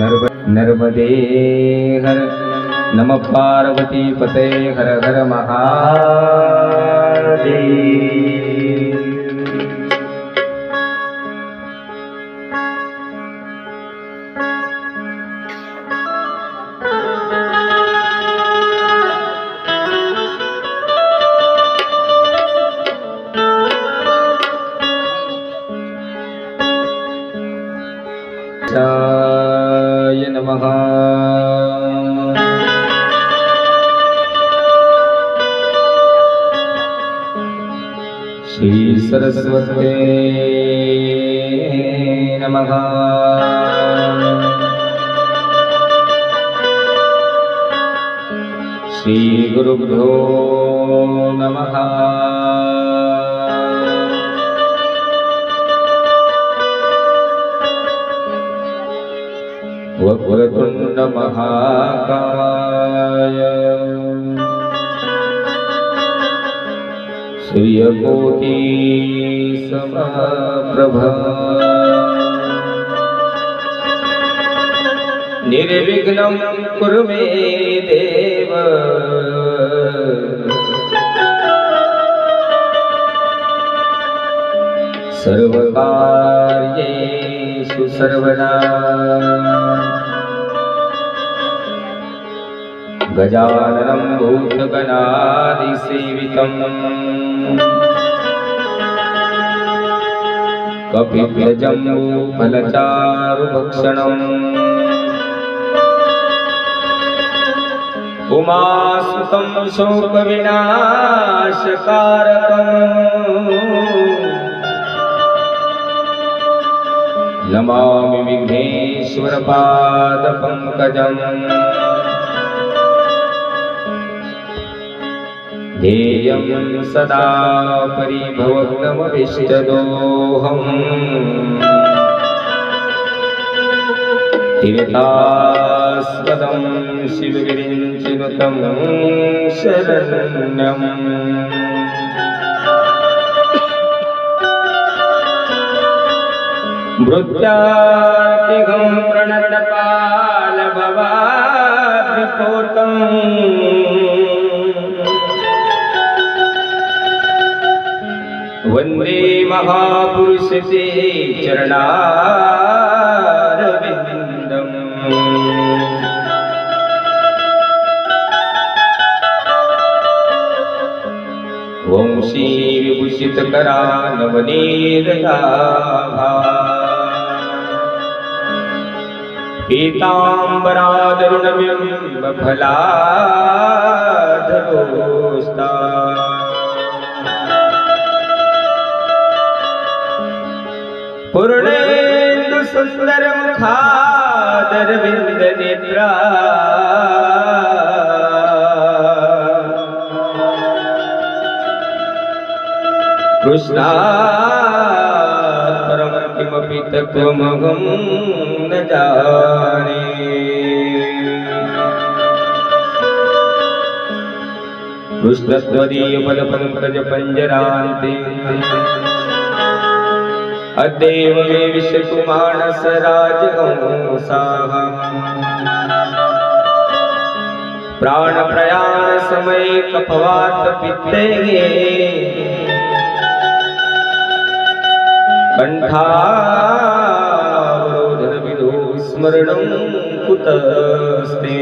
Nerve नर्मदे हर। नम पार्वती पते हर हर महादेव। श्रीसरस्वते नमः। श्रीगुरुभ्यो नमः। वक्रतुण्डमहाकाय सूर्यकोटि समप्रभ। निर्विघ्नं कुरु मे देव। सर्वकार्येषु सर्वदा गजाननं भूतगणादिसेवितम् कपिभ्यजम्बूफलचारुभक्षणम् उमासुतं शोकविनाशकारकम् नमामि विघ्नेश्वरपादपङ्कजम् ध्येयं सदा परिभवग्नमभिष्टदोहम् तीर्थास्पदं शिवगिरिञ्चिनुतं शरण्यम् मृत्यार्तिगं प्रणतपालभवाद्रिपोतम् वन्दे महापुरुषते चरणारविन्दम् वंशी विभूषितकरानवनीरदाभा पीताम्बरादरुणबिम्बफलाधरोस्ता सुन्दर मुखादर विन्द नेत्रा कृष्णा परम किमपि तत्त्वमहं न जाने कृष्णस्त्वदीय अदेव मे विश्वकुमारसराजगङ्गंसा प्राणप्रयाणसमये कपवातपित्तये कण्ठारोधनविदो स्मरणं कुतस्ते।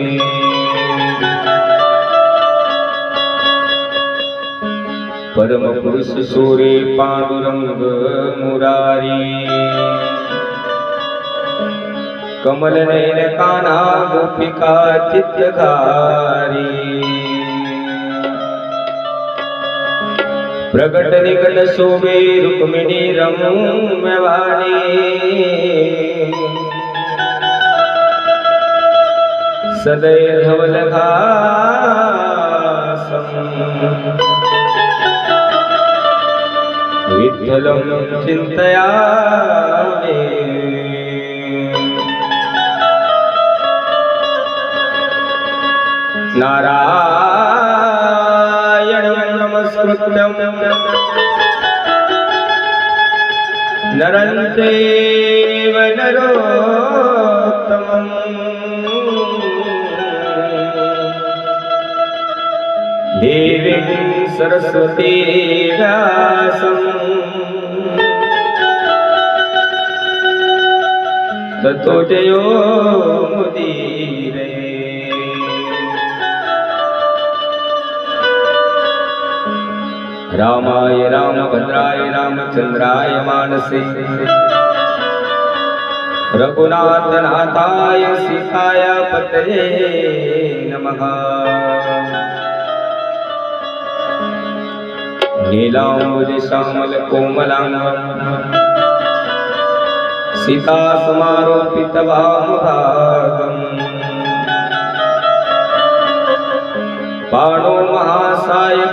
परमपुरुष सूरे पांडुरंग मुरारी। कमलनयन काना गोपिका चित्यकारी प्रगट निकट शोभे रुक्मिणी रम्यवाणी। ജലം ചിന്തയാണേ നാരായണം നമസ്കൃതം. നരന്തേവ നരോത്തമം ദേവീം സരസ്വതീ വ്യാസം થતો જયો મોદી રે રામાય રામભદ્રાય રામચંદ્રાય માનસે રઘુનાથનાથાય સીતાય પતયે નમઃ નીલાંબુજ શ્યામલ કોમલાંગ नीलाम्बुजश्यामलकोमलाङ्गम् सीता समारोपितवामभागम् बाणो महासायकचारुतापम्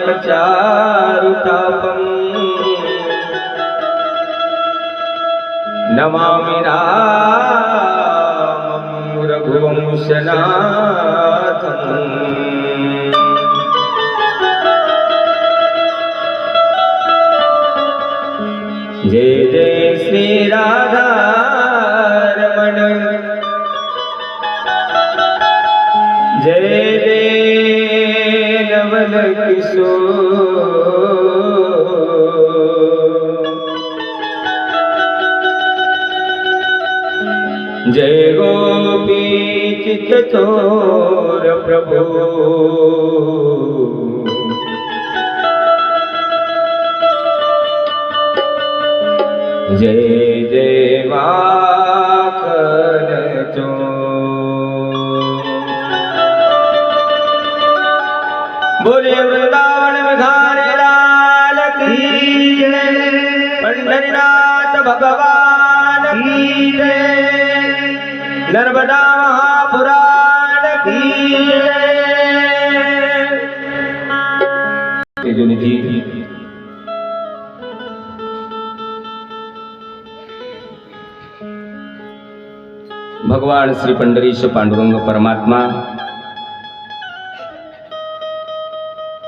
नमामि रामं रघुवंशनाथम् जय जय श्री राधा रमण जय जय नवल किशोर जय गोपी चित चोर प्रभु जय जय बोले वृंदावन बिहारी लाल की जय पंढरीनाथ भगवान की जय नर्मदा महापुराण की जय तेजोनिधी भगवान श्री पंढरीश पांडुरंग परमात्मा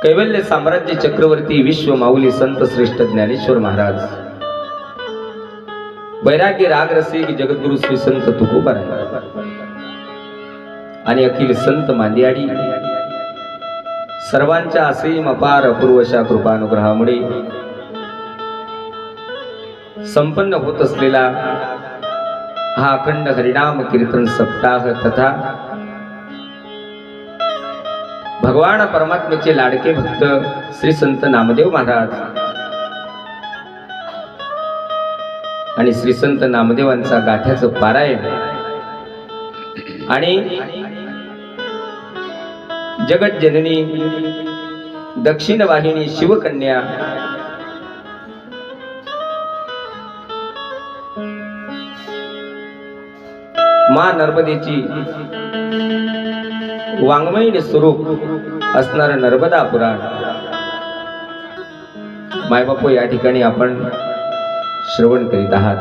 कैवल्य साम्राज्य चक्रवर्ती विश्व माऊली संत श्रेष्ठ ज्ञानेश्वर महाराज. वैराग्य राग रसिक जगद्गुरु श्री संत तुकोबाराय. आणि अखिल संत मांदियाडी. सर्वांच्या असीम अपार अपूर्वशा कृपानुग्रहामुळे संपन्न होत असलेला हा अखंड हरिणाम कीर्तन सप्ताह तथा भगवान परमात्म्याचे लाडके भक्त श्री संत नामदेव महाराज. आणि श्री संत नामदेवांचा गाठ्याचं पारायण. आणि जगत जननी दक्षिण वाहिनी शिवकन्या मा नर्मदेची वाङ्मयीन स्वरूप असणार नर्मदा पुराण. मायबापू या ठिकाणी आपण श्रवण करीत आहात.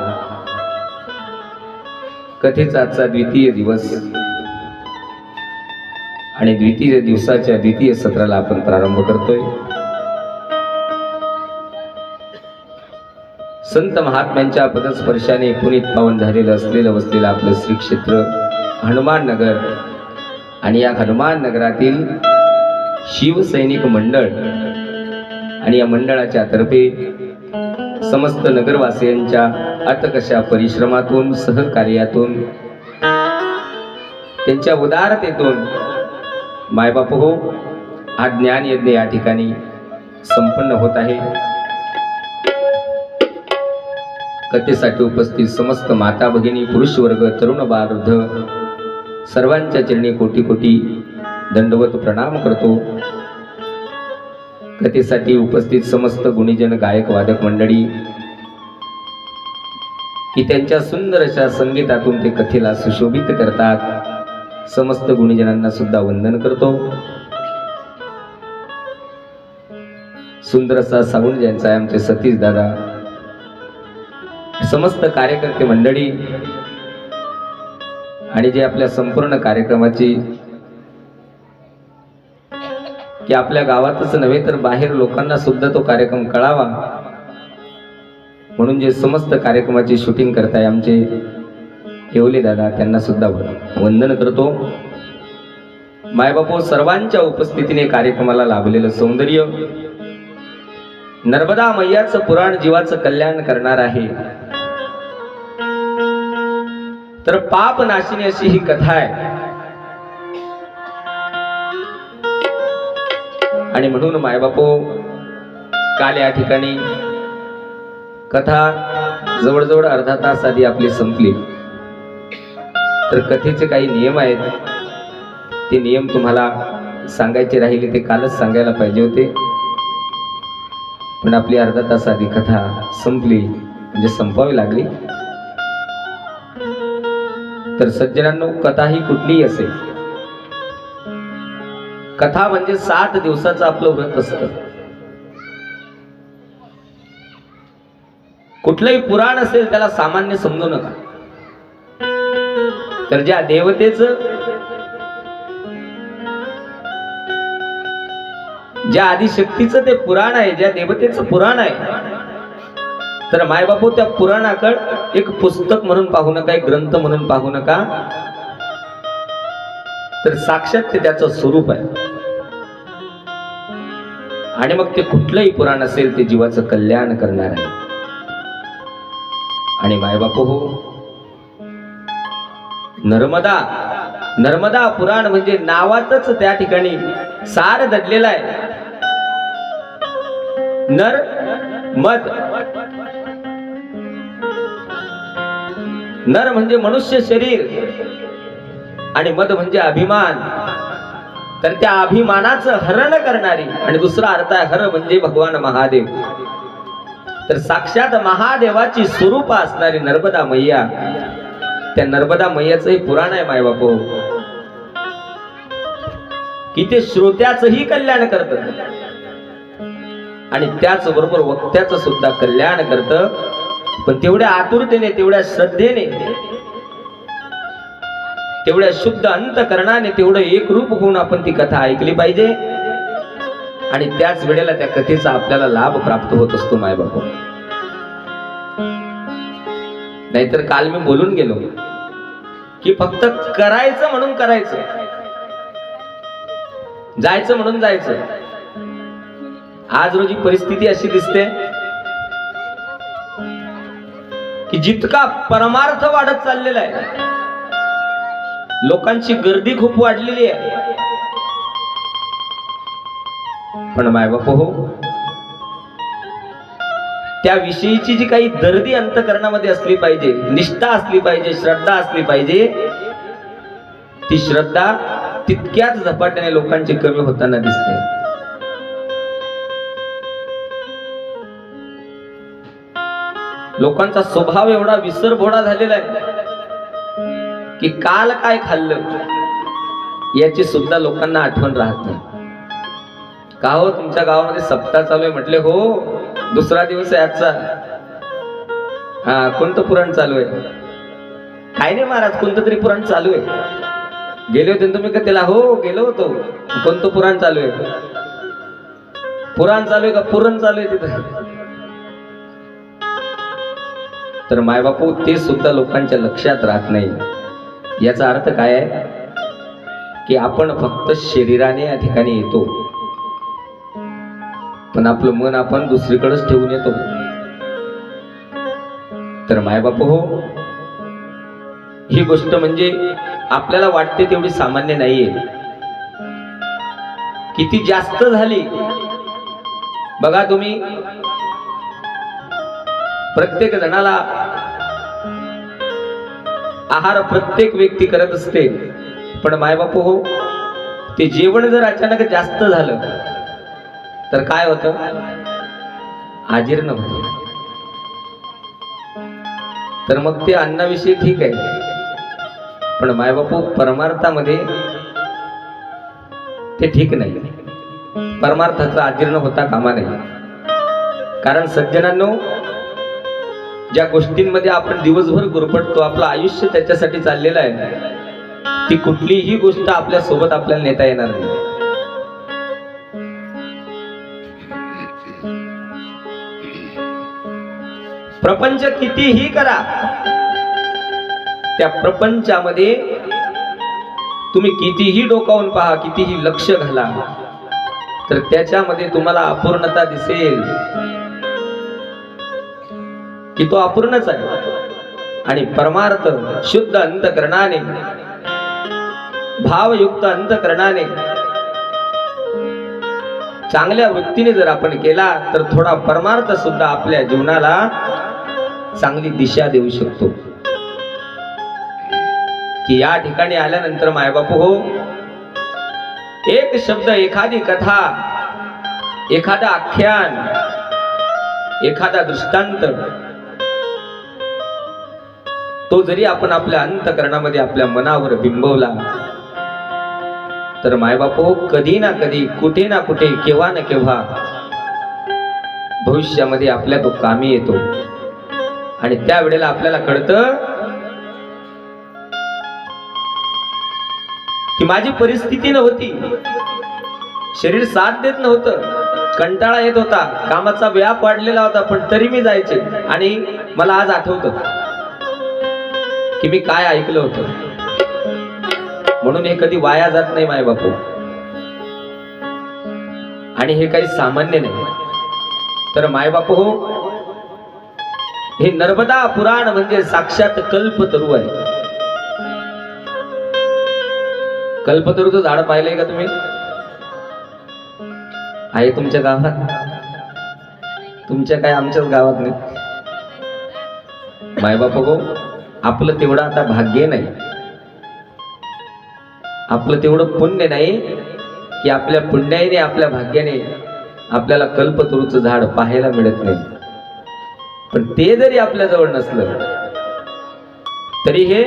कथेचा आजचा द्वितीय दिवस आणि द्वितीय दिवसाच्या द्वितीय सत्राला आपण प्रारंभ करतोय. संत महात्म्यांच्या पदस्पर्शाने पुनीत पावन झालेलं असलेलं वसलेलं आपलं श्री क्षेत्र हनुमान नगर आणि या हनुमान नगरातील शिवसैनिक मंडळ आणि या मंडळाच्या तर्फे समस्त नगरवासियांच्या अतकशा परिश्रमातून सहकार्यातून त्यांच्या उदारतेतून मायबाप हो हा ज्ञान यज्ञ या ठिकाणी संपन्न होत आहे. कथेसाठी उपस्थित समस्त माता भगिनी पुरुष वर्ग तरुण बारुद्ध सर्वांच्या चरणी कोटी कोटी दंडवत प्रणाम करतो. कथेसाठी उपस्थित समस्त गुणीजन गायक वादक मंडळी की त्यांच्या सुंदर अशा संगीतातून ते कथेला सुशोभित करतात. समस्त गुणीजनांना सुद्धा वंदन करतो. सुंदर असा साऊंड ज्यांचा आहे आमचे सतीश दादा. समस्त कार्यकर्ते मंडळी आणि जे आपल्या संपूर्ण कार्यक्रमाची की आपल्या गावातच नव्हे तर बाहेर लोकांना सुद्धा तो कार्यक्रम कळावा म्हणून जे समस्त कार्यक्रमाची शूटिंग करताय आमचे येवले दादा त्यांना सुद्धा वंदन करतो. मायबापू सर्वांच्या उपस्थितीने कार्यक्रमाला लाभलेलं सौंदर्य नर्मदा मैयाचं पुराण जीवाचं कल्याण करणार आहे. तर पाप नाशिनी अशी ही कथा आहे. आणि म्हणून मायबापो काल या ठिकाणी कथा जवळजवळ अर्धा तास आधी आपली संपली. तर कथेचे काही नियम आहेत. ते नियम तुम्हाला सांगायचे राहिले ते कालच सांगायला पाहिजे होते. पण आपली अर्धा तास आधी कथा संपली म्हणजे संपावी लागली. तर सज्जनांनो कथा ही कुठलीही असेल. कथा म्हणजे सात दिवसाचं आपलं व्रत असतं. कुठलंही पुराण असेल त्याला सामान्य समजू नका. तर ज्या देवतेचं ज्या आदिशक्तीचं ते पुराण आहे ज्या देवतेचं पुराण आहे तर मायबापू त्या पुराणाकड एक पुस्तक म्हणून पाहू नका एक ग्रंथ म्हणून पाहू नका. तर साक्षात ते त्याचं स्वरूप आहे. आणि मग ते कुठलंही पुराण असेल ते जीवाचं कल्याण करणार आहे. आणि मायबापू हो नर्मदा नर्मदा पुराण म्हणजे नावातच त्या ठिकाणी सार दडलेला आहे. नर मद नर म्हणजे मनुष्य शरीर आणि मद म्हणजे अभिमान. तर त्या अभिमानाचं हरण करणारी आणि दुसरा अर्थ आहे हर म्हणजे भगवान महादेव. तर साक्षात महादेवाची स्वरूप असणारी नर्मदा मैया. त्या नर्मदा मैयाचंही पुराण आहे मायबापो कि ते श्रोत्याचंही कल्याण करत. आणि त्याच बरोबर वक्त्याचं सुद्धा कल्याण करतं. पण तेवढ्या आतुरतेने तेवढ्या श्रद्धेने तेवढ्या शुद्ध अंतकरणाने तेवढं एकरूप होऊन आपण ती कथा ऐकली पाहिजे. आणि त्याच वेळेला त्या कथेचा आपल्याला लाभ प्राप्त होत असतो मायबापू नाहीतर काल मी बोलून गेलो की फक्त करायचं म्हणून करायचं. जायचं म्हणून जायचं. आज रोजी परिस्थिती अशी दिसते. की जितका परमार्थ वाढत चाललेला आहे लोकांची गर्दी खूप वाढलेली आहे. पण मायबाप हो त्या विषयीची जी काही दर्दी अंतकरणामध्ये असली पाहिजे निष्ठा असली पाहिजे श्रद्धा असली पाहिजे ती श्रद्धा तितक्याच झपाट्याने लोकांची कमी होताना दिसते. लोकांचा स्वभाव एवढा विसरभोडा झालेला आहे की काल काय खाल्लं याची सुद्धा लोकांना आठवण राहत नाही. का हो तुमच्या गावामध्ये सप्ताह चालू आहे म्हटले हो दुसरा दिवस आहे आजचा. हा कोणतं पुराण चालू आहे. काय नाही महाराज कोणतं तरी पुराण चालू आहे. गेले होते तुम्ही का त्याला हो गेलो होतो. कोणतं पुराण चालू आहे. पुराण चालू आहे का? पुरण चालू आहे तिथं. तर मायबापू ते सुद्धा लोकांच्या लक्षात राहत नाही. याचा अर्थ काय आहे? की आपण फक्त शरीराने या ठिकाणी येतो. पण आपलं मन आपण दुसरीकडेच ठेवून येतो. तर मायबापू हो ही गोष्ट म्हणजे आपल्याला वाटते तेवढी सामान्य नाहीये. किती जास्त झाली. बघा तुम्ही प्रत्येक जणाला आहार प्रत्येक व्यक्ती करत असते. पण मायबापू हो ते जेवण जर अचानक जास्त झालं तर काय होतं? आजीर्ण होत. तर मग ते अन्नाविषयी ठीक आहे. पण मायबापू परमार्थामध्ये ते ठीक नाही. परमार्थाचं आजीर्ण होता कामा नाही कारण सज्जनांनो ज्या गोष्टींमध्ये आपण दिवसभर गुरपटतो आपलं आयुष्य त्याच्यासाठी चाललेलं आहे ती कुठलीही गोष्ट आपल्यासोबत आपल्याला नेता येणार नाही. प्रपंच कितीही करा त्या प्रपंचामध्ये तुम्ही कितीही डोकावून पहा कितीही लक्ष घाला तर त्याच्यामध्ये तुम्हाला अपूर्णता दिसेल. की तो अपूर्णच आहे. आणि परमार्थ शुद्ध अंतकरणाने भावयुक्त अंतकरणाने चांगल्या वृत्तीने जर आपण केला तर थोडा परमार्थ सुद्धा आपल्या जीवनाला चांगली दिशा देऊ शकतो. की या ठिकाणी आल्यानंतर मायबापू हो एक शब्द एखादी कथा एखादा आख्यान एखादा दृष्टांत तो जरी आपण आपल्या अंतकरणामध्ये आपल्या मनावर बिंबवला तर मायबापो कधी ना कधी कुठे ना कुठे केव्हा ना केव्हा भविष्यामध्ये आपल्या तो कामी येतो. आणि त्यावेळेला आपल्याला कळतं की माझी परिस्थिती नव्हती. शरीर साथ देत नव्हतं. कंटाळा येत होता. कामाचा व्याप वाढलेला होता पण तरी मी जायचे. आणि मला आज आठवतं. की मी काय ऐकलं होतं? म्हणून हे कधी वाया जात नाही माय बापू. आणि हे काही सामान्य नाही. तर माय बापू हो हे नर्मदा पुराण म्हणजे साक्षात कल्पतरू आहे. कल्पतरूचं झाड पाहिलंय का तुम्ही? आहे तुमच्या गावात? तुमच्या काय आमच्याच गावात नाही? मायबाप हो आपलं तेवढं आता भाग्य नाही. आपलं तेवढं पुण्य नाही की आपल्या पुण्याने आपल्या भाग्याने आपल्याला कल्पतरूचं झाड पाहायला मिळत नाही. पण ते जरी आपल्या जवळ नसलं तरी हे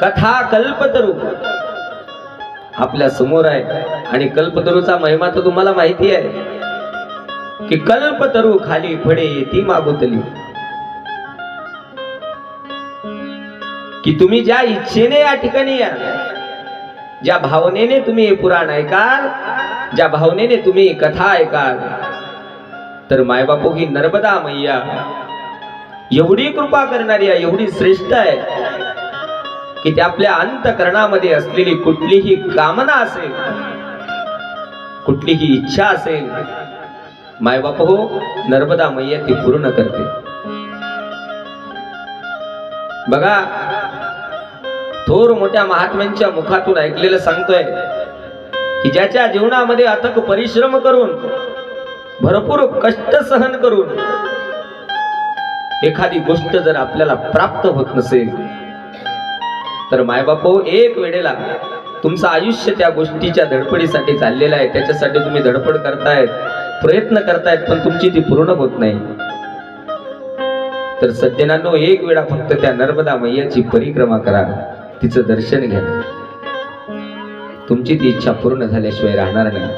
कथा कल्पतरू आपल्यासमोर आहे. आणि कल्पतरूचा महिमा तर तुम्हाला माहिती आहे की कल्पतरू खाली फडे ती मागुतली. की तुम्ही ज्या इच्छेने या ठिकाणी या ज्या भावनेने तुम्ही हे पुराण ऐकाल ज्या भावनेने तुम्ही कथा ऐकाल तर मायबापू ही नर्मदा मैया. एवढी कृपा करणारी आहे एवढी श्रेष्ठ आहे की ते आपल्या अंतकरणामध्ये असलेली कुठलीही कामना असेल कुठलीही इच्छा असेल मायबाप हो नर्मदा मैया ती पूर्ण करते. बघा थोर मोठ्या महात्म्यांच्या मुखातून ऐकलेलं सांगतोय की ज्याच्या जीवनामध्ये अथक परिश्रम करून भरपूर कष्ट सहन करून एखादी गोष्ट जर आपल्याला प्राप्त होत नसेल तर मायबापो एक वेळेला तुमचं आयुष्य त्या गोष्टीच्या धडपडीसाठी चाललेलं आहे. त्याच्यासाठी तुम्ही धडपड करतायत प्रयत्न करतायत पण तुमची ती पूर्ण होत नाही. तर सज्जनांनो एक वेळा फक्त त्या नर्मदा मैयाची परिक्रमा करा. तिचं दर्शन घ्या. तुमची ती इच्छा पूर्ण झाल्याशिवाय राहणार नाही.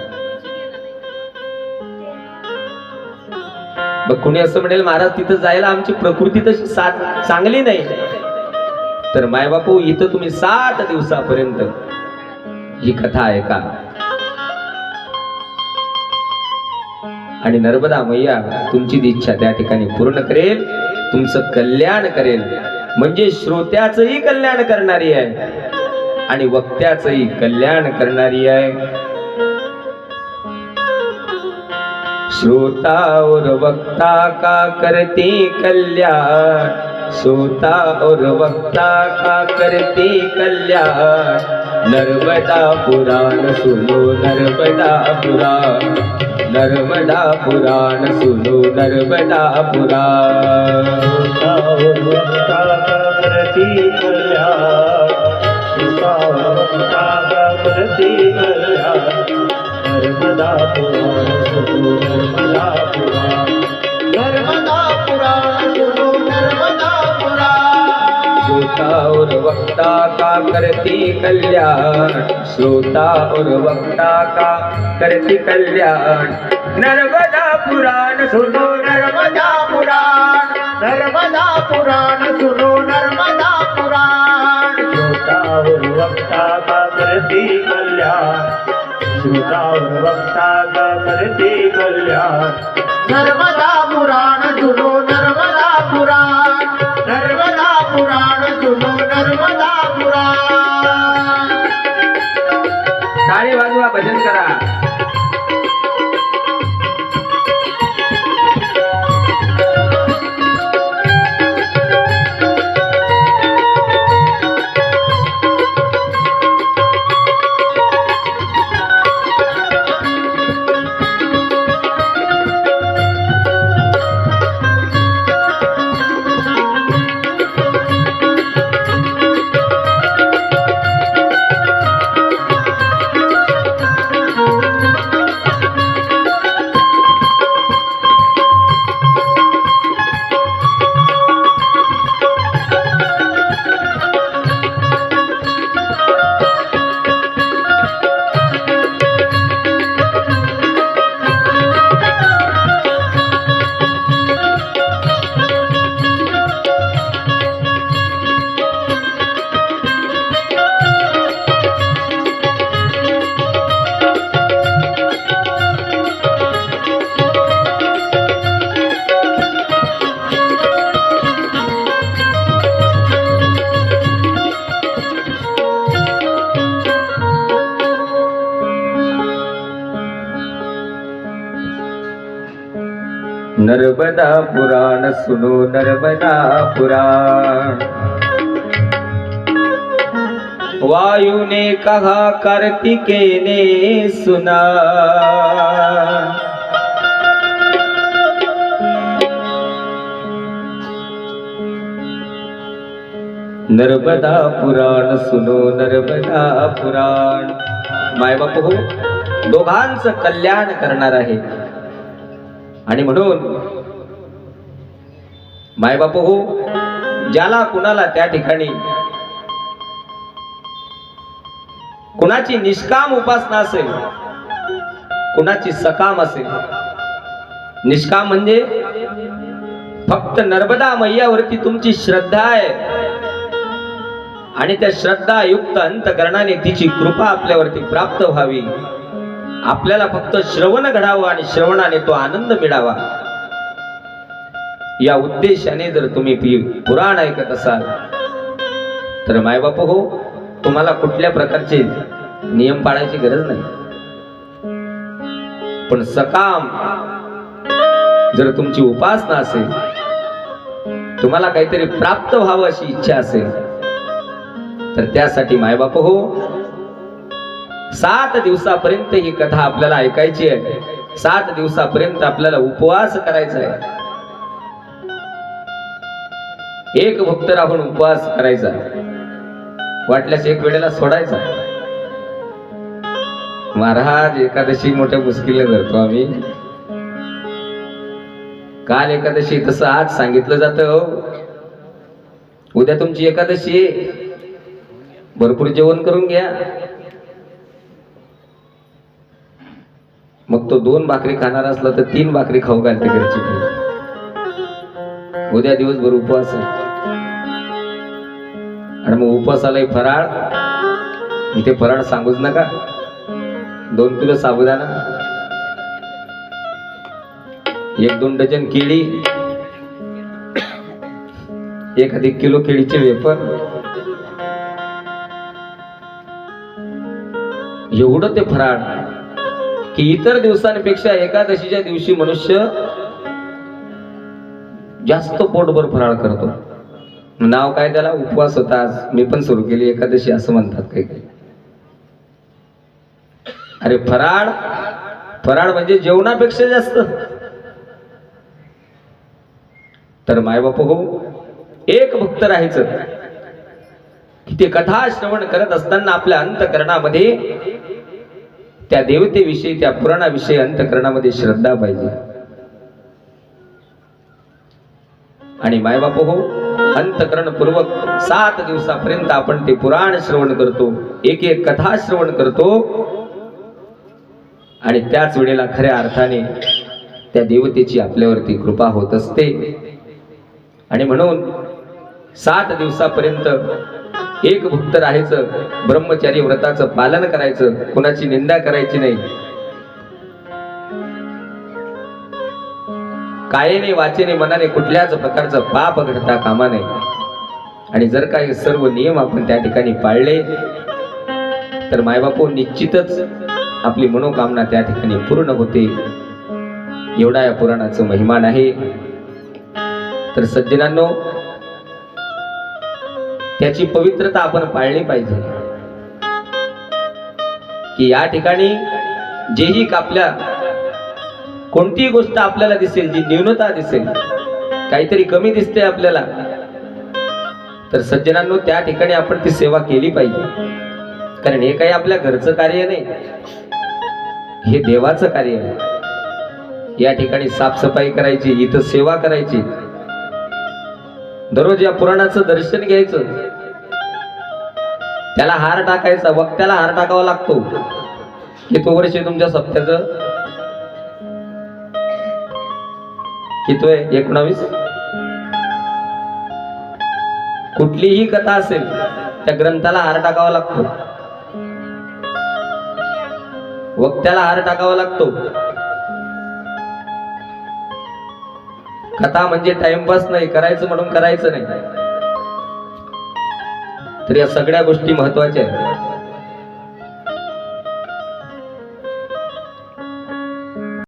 मग कुणी असं म्हणेल महाराज तिथं जायला आमची प्रकृती तशी साथ चांगली नाही. तर मायबापू इथं तुम्ही सात दिवसापर्यंत ही कथा ऐका. आणि नर्मदा मैया तुमची ती इच्छा त्या ठिकाणी पूर्ण करेल तुमचं कल्याण करेल. म्हणजे श्रोत्याचंही कल्याण करणारी आहे. आणि वक्त्याचंही कल्याण करणारी आहे. श्रोता और वक्ता का करती कल्याण? श्रोता और वक्ता का करती कल्याण? नर्मदा पुराण सुनो नर्मदा पुराण. नर्मदा पुराण सुनो नर्मदा पुराण. करती कल्याण करती कल्याण नर्मदा पुराण नर्मदा पुराण नर्मदा पुराण नर्मदा पुराण श्रोता और वक्ता का करती कल्याण श्रोता और वक्ता का करती कल्याण नर्मदा पुराण सुनो नर्मदा पुराण नर्मदा पुराण सुनो नर्मदा वक्ता का करती कल्याण? श्रोता वक्ता का करती कल्याण? नर्मदा पुरा नर्मदा पुराण सुनो नर्मदा पुराण। वायु ने कहा कार्तिके ने सुना। नर्मदा पुराण सुनो नर्मदा पुराण। मायबाप हो दोघांचं कल्याण करणार आहे. आणि म्हणून मायबाप हो ज्याला कुणाला त्या ठिकाणी कुणाची निष्काम उपासना असेल कुणाची सकाम असेल निष्काम म्हणजे फक्त नर्मदा मैयावरती तुमची श्रद्धा आहे. आणि त्या श्रद्धा युक्त अंतकरणाने तिची कृपा आपल्यावरती प्राप्त व्हावी. आपल्याला फक्त श्रवण घडावं आणि श्रवणाने तो आनंद मिळावा. या उद्देशाने जर तुम्ही पुराण ऐकत असाल तर मायबाप हो तुम्हाला कुठल्या प्रकारचे नियम पाळायची गरज नाही. पण सकाम जर तुमची उपासना असेल तुम्हाला काहीतरी प्राप्त व्हावं अशी इच्छा असेल तर त्यासाठी मायबाप हो सात दिवसापर्यंत ही कथा आपल्याला ऐकायची आहे. सात दिवसापर्यंत आपल्याला उपवास करायचा आहे. एक भक्त राहून उपवास करायचा. वाटल्यास एक वेळेला सोडायचा. महाराज एकादशी मोठ्या मुश्किलने धरतो आम्ही. काल एकादशी तसं आज सांगितलं जातं हो. उद्या तुमची एकादशी. भरपूर जेवण करून घ्या. मग तो दोन भाकरी खाणार असला तर तीन भाकरी खाऊ घालते घरची उद्या दिवसभर उपवास आहे. आणि मग उपवासालाही फराळ. इथे फराळ सांगूच नका. दोन किलो साबुदाणा. एक दोन डझन केळी. एक अधिक किलो केळीचे वेफर. एवढं ते फराळ. की इतर दिवसांपेक्षा एकादशीच्या दिवशी मनुष्य जास्त पोटभर फराळ करतो. नाव काय त्याला? उपवास होता. आज मी पण सुरू केली. एकादशी असं म्हणतात काही काही. अरे फराळ? फराळ म्हणजे जेवणापेक्षा जास्त. तर मायबाप हो एक भक्त राहायचं. ते कथा श्रवण करत असताना आपल्या अंतकरणामध्ये त्या देवतेविषयी त्या पुराणाविषयी अंतकरणामध्ये श्रद्धा पाहिजे. आणि मायबाप हो अंतकरण पूर्वक सात दिवसापर्यंत आपण ते पुराण श्रवण करतो एक एक कथा श्रवण करतो. आणि त्याच वेळेला खऱ्या अर्थाने त्या देवतेची आपल्यावरती कृपा होत असते. आणि म्हणून सात दिवसापर्यंत एक भक्त राहायचं ब्रह्मचारी व्रताचं पालन करायचं. कुणाची निंदा करायची नाही. कायेने वाचेने मनाने कुठल्याच प्रकारचं पाप घडता कामा नये. आणि जर का हे सर्व नियम आपण त्या ठिकाणी पाळले तर मायबापू निश्चितच आपली मनोकामना त्या ठिकाणी पूर्ण होते. एवढा या पुराणाचं महिमान आहे तर सज्जनांनो याची पवित्रता आपण पाळली पाहिजे. की या ठिकाणी जेही आपल्या कोणतीही गोष्ट आपल्याला दिसेल जी न्यूनता दिसेल काहीतरी कमी दिसते आपल्याला तर सज्जनांनो त्या ठिकाणी आपण ती सेवा केली पाहिजे. कारण हे काही आपल्या घरचं कार्य नाही. हे देवाचं कार्य आहे. या ठिकाणी साफसफाई करायची इथं सेवा करायची दररोज या पुराणाचं दर्शन घ्यायचं. त्याला हार टाकायचा वक्त्याला हार टाकावा लागतो. की तो वर्ष तुमच्या सप्त्याचं? किती एकोणावीस? कुठलीही कथा असेल त्या ग्रंथाला हार टाकावा लागतो. वक्त्याला हार टाकावा लागतो. कथा म्हणजे टाइमपास नाही करायचं म्हणून करायचं नाही. तर या सगळ्या गोष्टी महत्त्वाच्या आहेत.